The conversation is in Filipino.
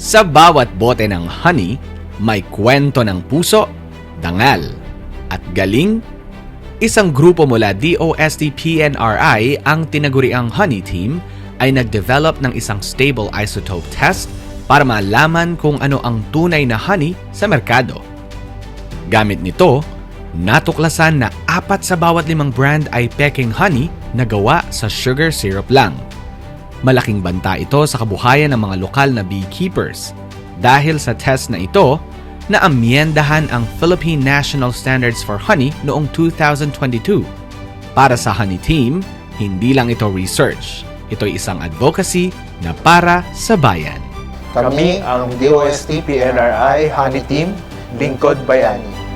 Sa bawat bote ng honey, may kwento ng puso, dangal, at galing. Isang grupo mula DOST PNRI ang tinaguriang Honey Team ay nag-develop ng isang stable isotope test para malaman kung ano ang tunay na honey sa merkado. Gamit nito, natuklasan na apat sa bawat limang brand ay peking honey na gawa sa sugar syrup lang. Malaking banta ito sa kabuhayan ng mga lokal na beekeepers. Dahil sa test na ito, naamyendahan ang Philippine National Standards for Honey noong 2022. Para sa Honey Team, hindi lang ito research. Ito'y isang advocacy na para sa bayan. Kami ang DOST PNRI Honey Team, Lingkod Bayani.